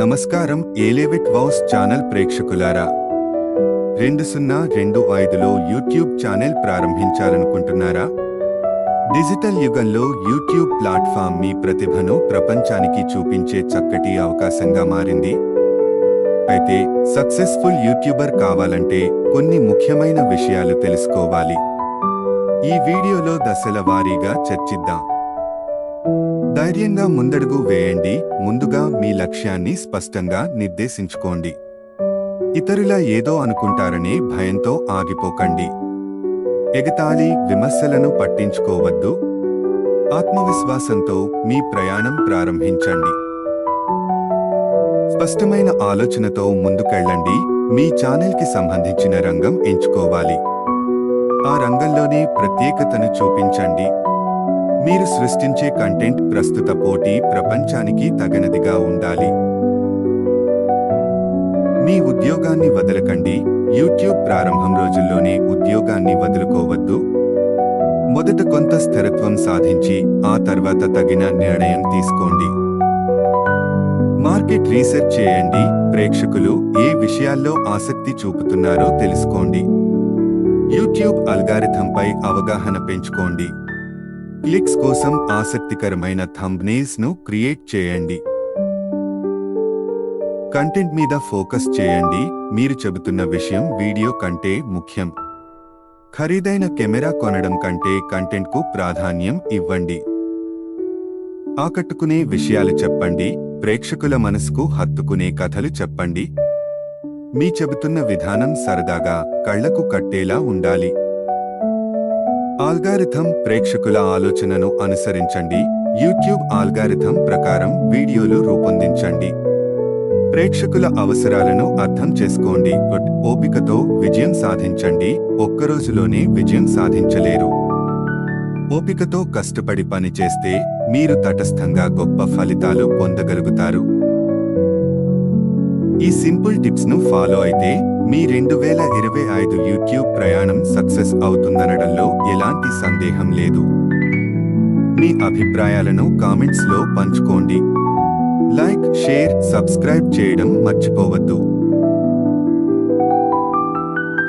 నమస్కారం ఏలేవిట్ vows channel ప్రేక్షకులారా. రెండు సున్నా రెండు ఐదులో యూట్యూబ్ ఛానల్ ప్రారంభించాలనుకుంటున్నారా? డిజిటల్ యుగంలో యూట్యూబ్ ప్లాట్ఫామ్ మీ ప్రతిభను ప్రపంచానికి చూపించే చక్కటి అవకాశంగా మారింది. అయితే సక్సెస్ఫుల్ యూట్యూబర్ కావాలంటే కొన్ని ముఖ్యమైన విషయాలు తెలుసుకోవాలి. ఈ వీడియోలో దశల వారీగా చర్చిద్దాం. ధైర్యంగా ముందడుగు వేయండి ముందుగా మీ లక్ష్యాన్ని స్పష్టంగా నిర్దేశించుకోండి. ఇతరుల ఏదో అనుకుంటారనే భయంతో ఆగిపోకండి. ఎగతాళి విమర్శలను పట్టించుకోవద్దు. ఆత్మవిశ్వాసంతో మీ ప్రయాణం ప్రారంభించండి. స్పష్టమైన ఆలోచనతో ముందుకెళ్ళండి మీ ఛానల్కి సంబంధించిన రంగం ఎంచుకోవాలి. ఆ రంగంలోనే ప్రత్యేకతను చూపించండి. మీరు సృష్టించే కంటెంట్ ప్రస్తుత పోటీ ప్రపంచానికి తగనదిగా ఉండాలి. మీ ఉద్యోగాన్ని వదలకండి. యూట్యూబ్ ప్రారంభం రోజుల్లోనే ఉద్యోగాన్ని వదులుకోవద్దు. మొదట కొంత స్థిరత్వం సాధించి ఆ తర్వాత తగిన నిర్ణయం తీసుకోండి. మార్కెట్ రీసెర్చ్ చేయండి. ప్రేక్షకులు ఏ విషయాల్లో ఆసక్తి చూపుతున్నారో తెలుసుకోండి. యూట్యూబ్ అల్గారిథంపై అవగాహన పెంచుకోండి. క్లిక్స్ కోసం ఆసక్తికరమైన థంబ్నేల్స్ను క్రియేట్ చేయండి. కంటెంట్ మీద ఫోకస్ చేయండి. మీరు చెబుతున్న విషయం వీడియో కంటే ముఖ్యం. ఖరీదైన కెమెరా కొనడం కంటే కంటెంట్కు ప్రాధాన్యం ఇవ్వండి. ఆకట్టుకునే విషయాలు చెప్పండి. ప్రేక్షకుల మనసుకు హత్తుకునే కథలు చెప్పండి. మీ చెబుతున్న విధానం సరదాగా కళ్ళకు కట్టేలా ఉండాలి. ఆల్గారిథం ప్రేక్షకుల ఆలోచనను అనుసరించండి. యూట్యూబ్ ఆల్గారిథం ప్రకారం వీడియోలు రూపొందించండి. ప్రేక్షకుల అవసరాలను అర్థం చేసుకోండి. బట్ ఓపికతో విజయం సాధించండి. ఒక్కరోజులోనే విజయం సాధించలేరు. ఓపికతో కష్టపడి పనిచేస్తే మీరు తటస్థంగా గొప్ప ఫలితాలు పొందగలుగుతారు. ఈ సింపుల్ టిప్స్ను ఫాలో అయితే మీ రెండు వేల ఇరవై ఐదు యూట్యూబ్ ప్రయాణం సక్సెస్ అవుతుందనడంలో ఎలాంటి సందేహం లేదు. మీ అభిప్రాయాలను కామెంట్స్లో పంచుకోండి. లైక్ షేర్ సబ్స్క్రైబ్ చేయడం మర్చిపోవద్దు.